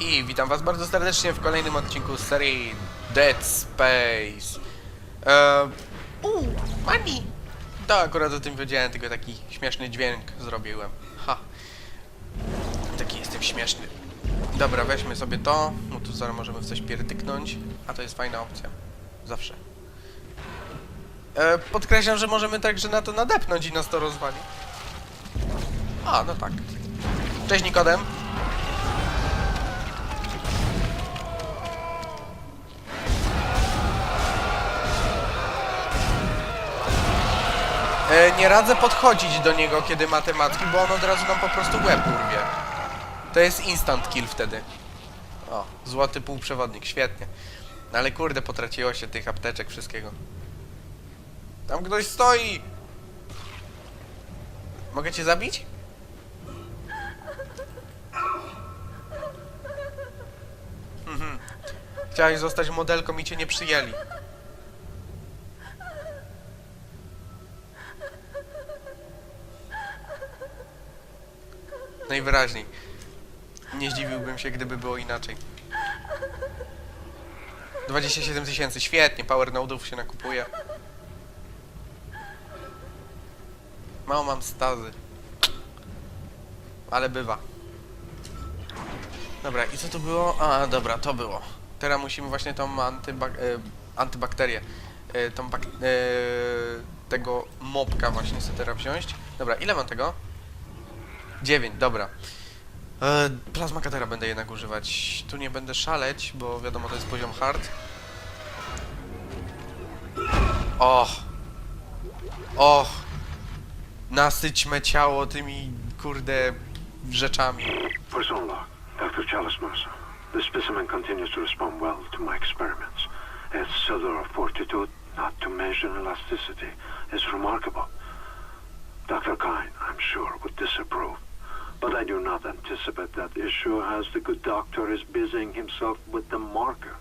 I witam was bardzo serdecznie w kolejnym odcinku serii Dead Space. Eee, Uuu, money! To akurat o tym wiedziałem, tylko taki śmieszny dźwięk zrobiłem. Ha. Taki jestem śmieszny. Dobra, weźmy sobie to. No tu zaraz możemy w coś pierdyknąć. A to jest fajna opcja. Zawsze. E, podkreślam, że możemy także na to nadepnąć i nas to rozwali. A, no tak. Cześć Nikodem. Nie radzę podchodzić do niego, kiedy ma te matki, bo on od razu nam po prostu łeb urwie. To jest instant kill wtedy. O, złoty półprzewodnik, świetnie. No ale kurde, potraciło się tych apteczek, wszystkiego. Tam ktoś stoi! Mogę cię zabić? Mhm. Chciałeś zostać modelką i cię nie przyjęli. Najwyraźniej. Nie zdziwiłbym się, gdyby było inaczej. 27 tysięcy, świetnie, power node'ów się nakupuje. Mało mam stazy. Ale bywa. Dobra, i co to było? A, dobra, to było. Teraz musimy właśnie tą antybak e, antybakterię, e, tą bak e, tego mopka właśnie sobie teraz wziąć. Dobra, ile mam tego? 9, dobra. E, plazma katera będę jednak używać. Tu nie będę szaleć, bo wiadomo, to jest poziom hard. Och. Och. Nasyćmy ciało tymi, kurde, rzeczami. Person log, Dr. Chalice Massa. The specimen continues to respond well to my experiments. Its cellular fortitude, not to mention elasticity, is remarkable. Dr. Kine, I'm sure, would disapprove. But I do not anticipate that issue as the good doctor is busying himself with the marker.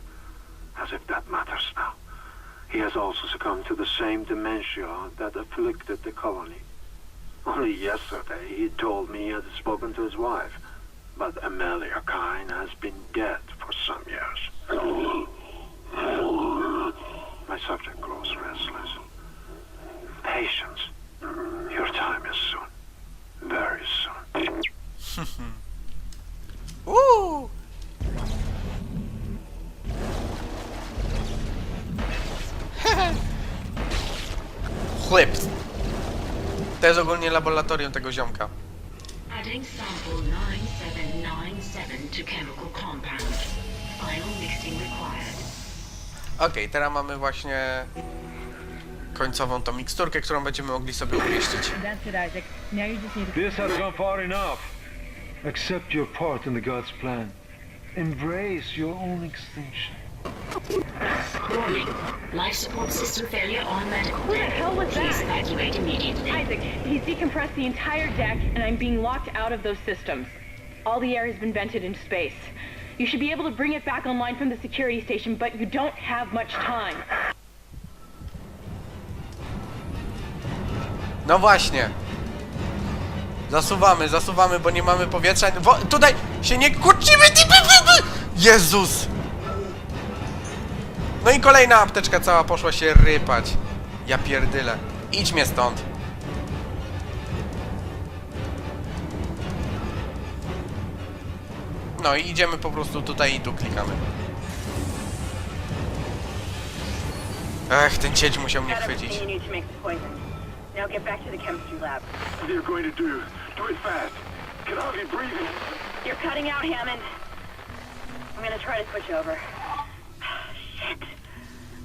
As if that matters now. He has also succumbed to the same dementia that afflicted the colony. Only yesterday he told me he had spoken to his wife. But Amelia Kine has been dead for some years. My subject jest ogólnie laboratorium tego ziomka. Adding sample 9797 to chemical compound. Final mixing required. Okej, teraz mamy właśnie końcową tą miksturkę, którą będziemy mogli sobie umieścić. That's it, Isaac. Now you just need to. This has gone far enough. Accept your part in the God's plan. Embrace your own extinction. Warning. Life support system failure on medical Who the deck. hell was Please that? evacuate immediately. Isaac, he's decompressed the entire deck, and I'm being locked out of those systems. All the air has been vented into space. You should be able to bring it back online from the security station, but you don't have much time. No właśnie. Zasuwamy, zasuwamy, bo nie mamy powietrza. Wo tutaj się nie kurczymy! Jezus! No i kolejna apteczka cała poszła się rypać. Ja pierdyle. Idź mnie stąd. No i idziemy po prostu tutaj i tu klikamy. Ech, ten cieć musiał mnie chwycić. Now get back to the chemistry lab. What are you going to do? Do it fast. Can hardly breathe. You're cutting out, Hammond. I'm gonna try to switch over. Shit.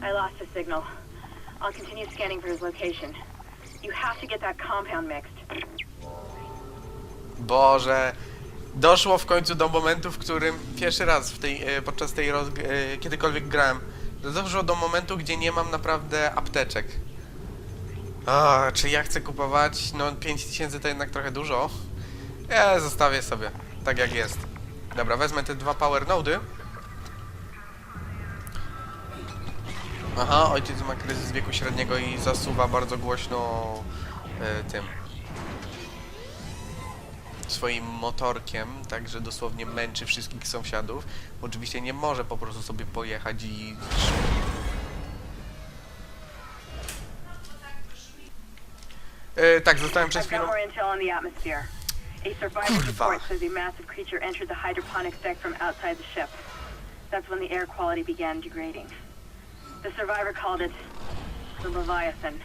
I lost signal. I'll continue scanning for his location. You have to get that compound mixed. Boże, doszło w końcu do momentu, w którym pierwszy raz w tej, e, podczas tej roz, e, kiedykolwiek grałem, doszło do momentu, gdzie nie mam naprawdę apteczek. O, czy ja chcę kupować? No 5000 to jednak trochę dużo. Ja zostawię sobie, tak jak jest. Dobra, wezmę te dwa power nody. Aha, ojciec ma kryzys wieku średniego i zasuwa bardzo głośno e, tym swoim motorkiem, także dosłownie męczy wszystkich sąsiadów. Oczywiście nie może po prostu sobie pojechać i E, tak, zostałem przez chwilę. A survivor Kurwa. report says a massive creature entered the hydroponics deck from outside the ship. That's when the air quality began degrading. The survivor called it the Leviathan.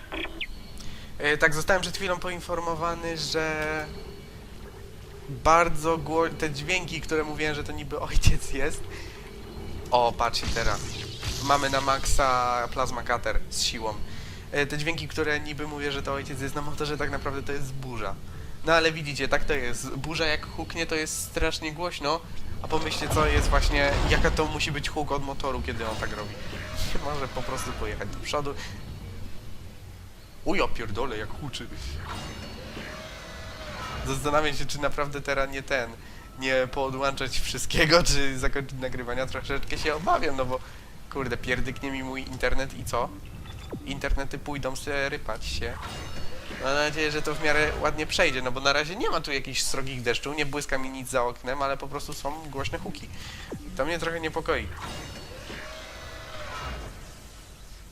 E, tak, zostałem przed chwilą poinformowany, że bardzo gło... te dźwięki, które mówiłem, że to niby ojciec jest. O, patrzcie teraz. Mamy na maksa plasma cutter z siłą. E, te dźwięki, które niby mówię, że to ojciec jest na motorze, tak naprawdę to jest burza. No ale widzicie, tak to jest. Burza jak huknie, to jest strasznie głośno. A pomyślcie, co jest właśnie, jaka to musi być huk od motoru, kiedy on tak robi. Może po prostu pojechać do przodu. Uja pierdolę, jak huczy. Zastanawiam się, czy naprawdę teraz nie ten, nie poodłączać wszystkiego, czy zakończyć nagrywania. Troszeczkę się obawiam, no bo kurde, pierdyknie mi mój internet i co? Internety pójdą sobie rypać się. Mam nadzieję, że to w miarę ładnie przejdzie, no bo na razie nie ma tu jakichś srogich deszczu, nie błyska mi nic za oknem, ale po prostu są głośne huki. To mnie trochę niepokoi.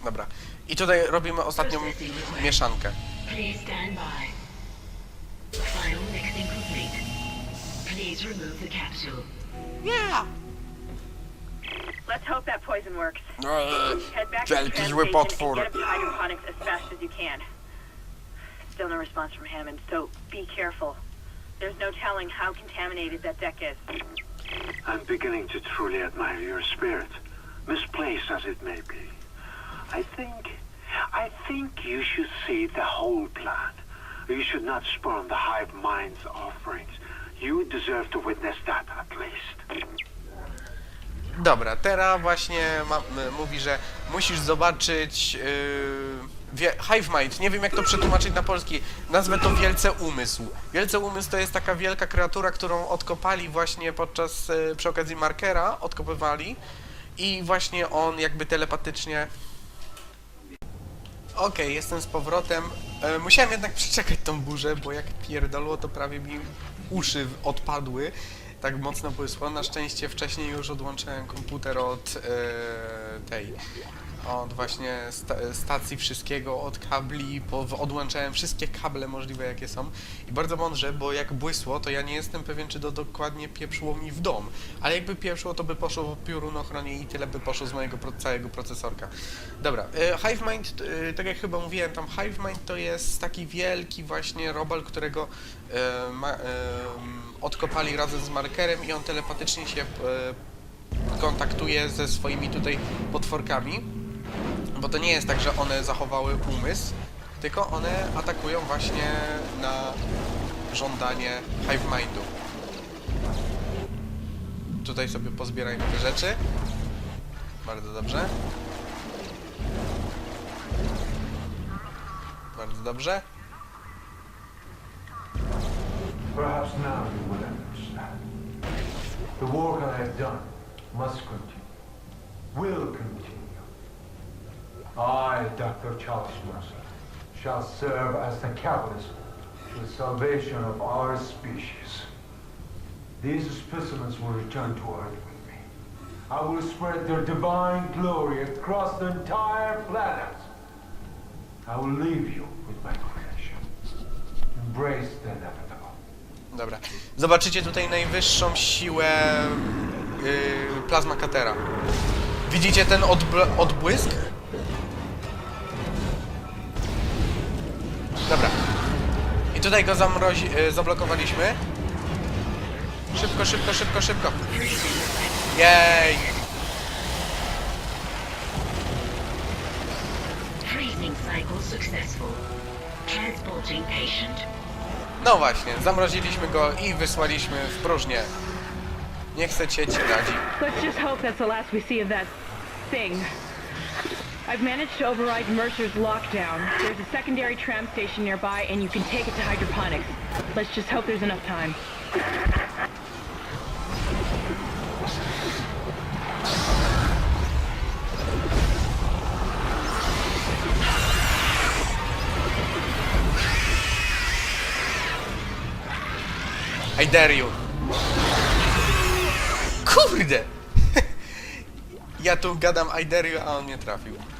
Dobra. I tutaj robimy ostatnią mieszankę. Please stand by. Final mixing complete. Please remove the capsule. Yeah! Let's hope that poison works. Head back to the Wielki zły potwór. and get up to hydroponics as fast as you can. Still no response from Hammond, so be careful. There's no telling how contaminated that deck is. I'm beginning to truly admire your spirit, misplaced as it may be. I think, I think you should see the whole plan. You should not spurn the hive mind's offerings. You deserve to witness that at least. Dobra, teraz właśnie ma, mówi, że musisz zobaczyć yy, wie, Hive Mind. Nie wiem jak to przetłumaczyć na polski. Nazwę to Wielce Umysł. Wielce Umysł to jest taka wielka kreatura, którą odkopali właśnie podczas, yy, przy okazji markera, odkopywali i właśnie on jakby telepatycznie Okej, jestem z powrotem. E, musiałem jednak przeczekać tą burzę, bo jak pierdolło, to prawie mi uszy odpadły. Tak mocno błysło. Na szczęście wcześniej już odłączyłem komputer od e, tej. Od właśnie sta stacji wszystkiego, od kabli, po, odłączałem wszystkie kable możliwe jakie są. I bardzo mądrze, bo jak błysło, to ja nie jestem pewien, czy to dokładnie pieprzyło mi w dom. Ale jakby pieprzyło, to by poszło w piorunochronie i tyle by poszło z mojego pro całego procesorka. Dobra, e, Hive Mind, e, tak jak chyba mówiłem, tam Hive Mind to jest taki wielki właśnie robal, którego e, ma, e, odkopali razem z markerem i on telepatycznie się e, kontaktuje ze swoimi tutaj potworkami. Bo to nie jest tak, że one zachowały umysł, tylko one atakują właśnie na żądanie Hive Mindu. Tutaj sobie pozbierajmy te rzeczy. Bardzo dobrze. Bardzo dobrze. Perhaps now you will understand. The work I have done must continue. Will continue. I, Dr. Charles Mercer, shall serve as the catalyst to the salvation of our species. These specimens will return to Earth with me. I will spread their divine glory across the entire planet. I will leave you with my creation. Embrace the inevitable. Dobra. Zobaczycie tutaj najwyższą siłę yy, plazma katera. Widzicie ten odbl- odbłysk? I tutaj go zamrozi- yy, zablokowaliśmy. Szybko, szybko, szybko, szybko. Jej! No właśnie, zamroziliśmy go i wysłaliśmy w próżnię. Nie chcecie ci radzi. Let's just hope that's the last we see of that thing. I've managed to override Mercer's lockdown. There's a secondary tram station nearby, and you can take it to hydroponics. Let's just hope there's enough time. I dare you. Kurde! Ja tu gadam I dare you, a on mnie trafił.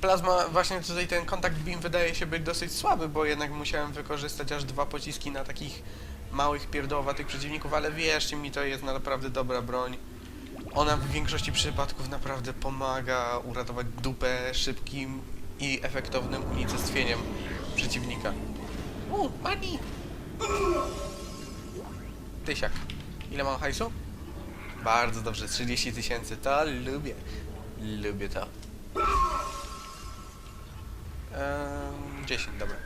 Plazma, właśnie tutaj ten kontakt beam wydaje się być dosyć słaby, bo jednak musiałem wykorzystać aż dwa pociski na takich małych, pierdołowatych przeciwników, ale wierzcie mi, to jest naprawdę dobra broń. Ona w większości przypadków naprawdę pomaga uratować dupę szybkim i efektownym unicestwieniem przeciwnika. U, money! Tysiak. Ile mam hajsu? Bardzo dobrze, 30 tysięcy, to lubię. Lubię to. Ehm, 10, dobra.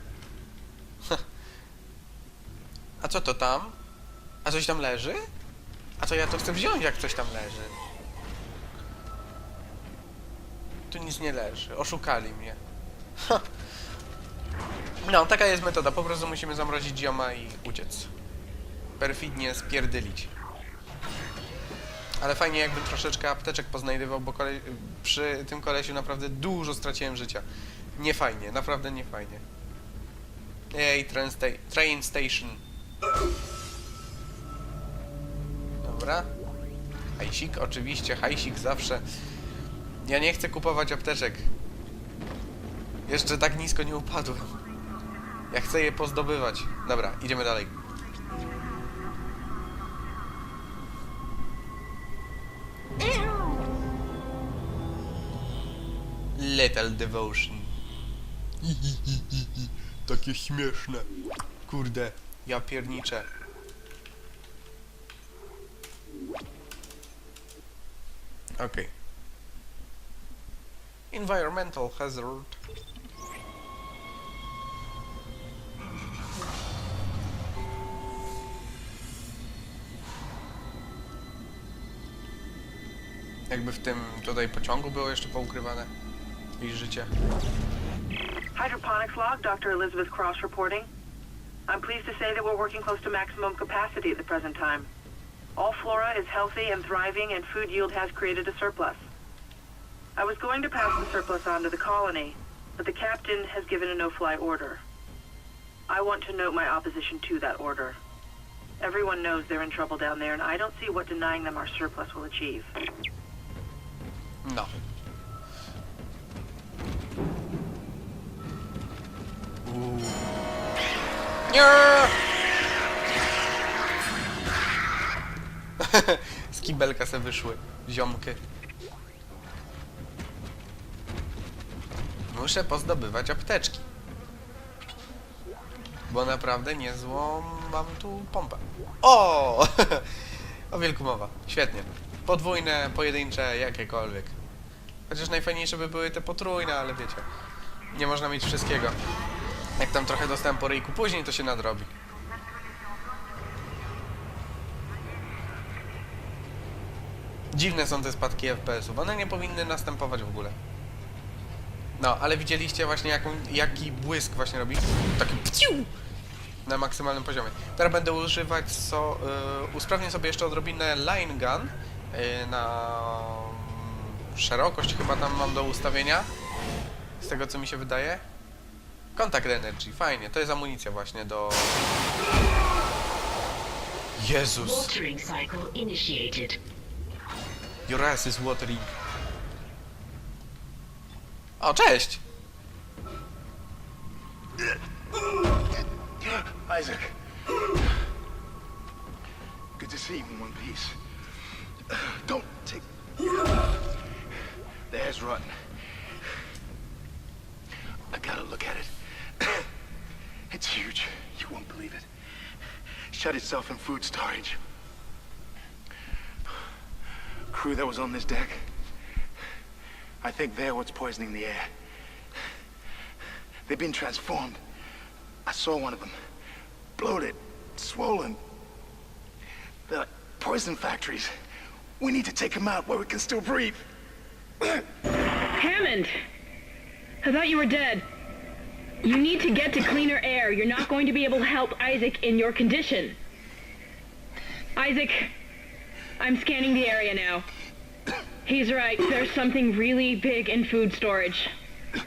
A co to tam? A coś tam leży? A co ja to chcę wziąć, jak coś tam leży? Tu nic nie leży, oszukali mnie. Ha. No, taka jest metoda, po prostu musimy zamrozić zioma i uciec. Perfidnie spierdylić. Ale fajnie jakbym troszeczkę apteczek poznajdywał, bo przy tym kolesiu naprawdę dużo straciłem życia. Nie fajnie, naprawdę nie fajnie. Ej, train, sta train station. Dobra. Hajsik, oczywiście, hajsik zawsze. Ja nie chcę kupować apteczek. Jeszcze tak nisko nie upadłem. Ja chcę je pozdobywać. Dobra, idziemy dalej. Little Devotion. Takie śmieszne. Kurde, ja pierniczę. Okej. Environmental hazard. Jakby w tym tutaj pociągu było jeszcze poukrywane. Ich życie. Hydroponics log, Dr. Elizabeth Cross reporting. I'm pleased to say that we're working close to maximum capacity at the present time. All flora is healthy and thriving, and food yield has created a surplus. I was going to pass the surplus on to the colony, but the captain has given a no-fly order. I want to note my opposition to that order. Everyone knows they're in trouble down there, and I don't see what denying them our surplus will achieve. No. Nie! Z kibelka se wyszły ziomki. Muszę pozdobywać apteczki. Bo naprawdę niezłą mam tu pompę. O! O wielku mowa. Świetnie. Podwójne, pojedyncze, jakiekolwiek. Chociaż najfajniejsze by były te potrójne, ale wiecie. Nie można mieć wszystkiego. Jak tam trochę dostałem po ryjku później, to się nadrobi. Dziwne są te spadki FPS-ów. One nie powinny następować w ogóle. No, ale widzieliście właśnie jaką, jaki błysk właśnie robi? Taki pciu! Na maksymalnym poziomie. Teraz będę używać so, y, usprawnię sobie jeszcze odrobinę line gun y, na mm, szerokość chyba tam mam do ustawienia. Z tego co mi się wydaje. Contact Energy, fajnie. To jest amunicja właśnie do... Jezus! Watering cycle initiated. Your ass is watering. O, cześć! Isaac. Good to see you in one piece. Don't take. There's rotten. I gotta look at it. Won't believe it. Shut itself in food storage. Crew that was on this deck. I think they're what's poisoning the air. They've been transformed. I saw one of them. Bloated, swollen. They're like poison factories. We need to take them out where we can still breathe. Hammond! I thought you were dead. You need to get to cleaner air. You're not going to be able to help Isaac in your condition. Isaac, I'm scanning the area now. He's right. There's something really big in food storage.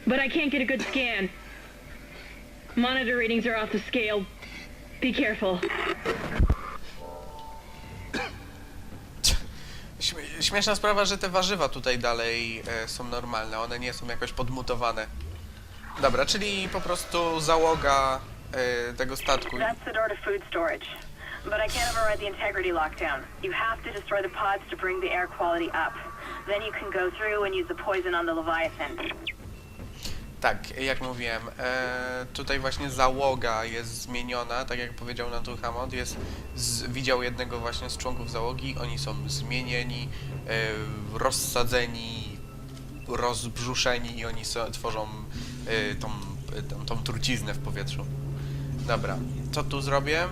But I can't get a good scan. Monitor readings are off the scale. Be careful. Śmie śmieszna sprawa, że te warzywa tutaj dalej są normalne, one nie są jakoś podmutowane. Dobra, czyli po prostu załoga e, tego statku. That's the door to food storage. But I can't override the integrity lockdown. You have to destroy the pods to bring the air quality up. Then you can go through and use the poison on the Leviathan. Tak, jak mówiłem, e, tutaj właśnie załoga jest zmieniona, tak jak powiedział nam tu Hammond, jest z, widział jednego właśnie z członków załogi, oni są zmienieni, e, rozsadzeni, rozbrzuszeni i oni so, tworzą e, tą, tą, tą truciznę w powietrzu. Dobra, co tu zrobię?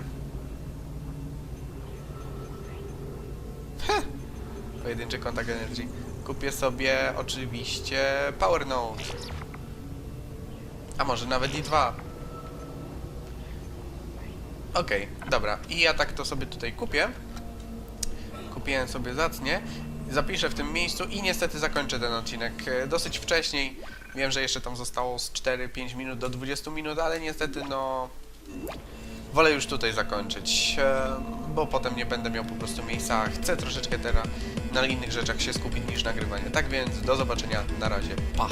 Heh, pojedynczy kontakt energii. Kupię sobie oczywiście Power Node. A może nawet i dwa. Okej, dobra. I ja tak to sobie tutaj kupię. Kupiłem sobie zacnie. Zapiszę w tym miejscu i niestety zakończę ten odcinek e, dosyć wcześniej. Wiem, że jeszcze tam zostało z 4-5 minut do 20 minut, ale niestety no... Wolę już tutaj zakończyć, e, bo potem nie będę miał po prostu miejsca. Chcę troszeczkę teraz na innych rzeczach się skupić niż nagrywanie. Tak więc do zobaczenia, na razie, pa!